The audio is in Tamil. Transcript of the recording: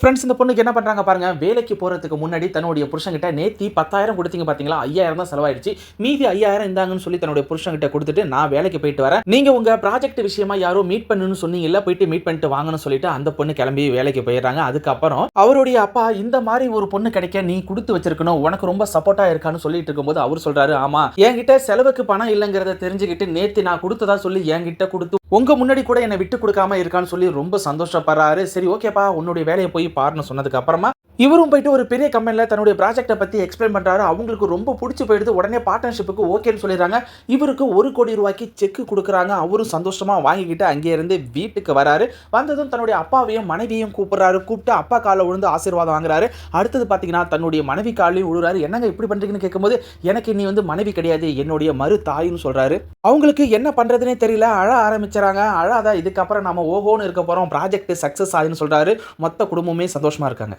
ஃப்ரெண்ட்ஸ் இந்த பொண்ணுக்கு என்ன பண்ணுறாங்க பாருங்க வேலைக்கு போகிறதுக்கு முன்னாடி தன்னுடைய புருஷங்கிட்ட நேத்தி பத்தாயிரம் கொடுத்தீங்க பார்த்தீங்களா ஐயாயிரம் தான் செலவாயிடுச்சு. மீதி ஐயாயிரம் இந்தாங்கன்னு சொல்லி தன்னுடைய புருஷங்கிட்ட கொடுத்துட்டு நான் வேலைக்கு போயிட்டு வரேன். நீங்கள் உங்கள் ப்ராஜெக்ட் விஷயமா யாரோ மீட் பண்ணுன்னு சொன்னீங்கல்ல போயிட்டு மீட் பண்ணிட்டு வாங்கன்னு சொல்லிட்டு அந்த பொண்ணு கிளம்பி வேலைக்கு போயிடுறாங்க. அதுக்கப்புறம் அவருடைய அப்பா இந்த மாதிரி ஒரு பொண்ணு கிடைக்க நீ கொடுத்து வச்சிருக்கணும். உனக்கு ரொம்ப சப்போர்ட்டாக இருக்கான்னு சொல்லிட்டு இருக்கும்போது அவர் சொல்கிறாரு ஆமாம் என்கிட்ட செலவுக்கு பணம் இல்லைங்கிறத தெரிஞ்சுக்கிட்டு நேத்தி நான் கொடுத்ததா சொல்லி என்கிட்ட கொடுத்து உங்கள் முன்னாடி கூட என்னை விட்டு கொடுக்காம இருக்கான்னு சொல்லி ரொம்ப சந்தோஷப்படுறாரு. சரி ஓகேப்பா உன்னுடைய வேலையை போய் பாருன்னு சொன்னதுக்கு அப்புறமா இவரும் போயிட்டு ஒரு பெரிய கம்பெனியில் தன்னுடைய ப்ராஜெக்ட்டை பற்றி எக்ஸ்பிளைன் பண்ணுறாரு அவங்களுக்கு ரொம்ப பிடிச்சி போயிடுது. உடனே பார்ட்னர்ஷிப்புக்கு ஓகேன்னு சொல்லிடுறாங்க. இவருக்கு ஒரு கோடி ரூபாய்க்கு செக்கு கொடுக்குறாங்க. அவரும் சந்தோஷமாக வாங்கிக்கிட்டு அங்கேருந்து வீட்டுக்கு வராரு. வந்ததும் தன்னுடைய அப்பாவையும் மனைவியையும் கூப்பிட்றாரு. கூப்பிட்டு அப்பா காலில் விழுந்து ஆசீர்வாதம் வாங்குறாரு. அடுத்தது பார்த்தீங்கன்னா தன்னுடைய மனைவி காலையும் விழுறாரு. என்னங்க இப்படி பண்ணுறீங்கன்னு கேட்கும்போது எனக்கு நீ வந்து மனைவி கிடையாது. என்னுடைய மறு தாயின்னு சொல்கிறாரு அவங்களுக்கு என்ன பண்ணுறதுனே தெரியல. அழ ஆரம்பிச்சுறாங்க. அழாத இதுக்கப்புறம் நம்ம ஓஹோன்னு இருக்க போகிறோம் ப்ராஜெக்ட் சக்ஸஸ் ஆகுதுன்னு சொல்கிறாரு மொத்த குடும்பமே சந்தோஷமாக இருக்காங்க.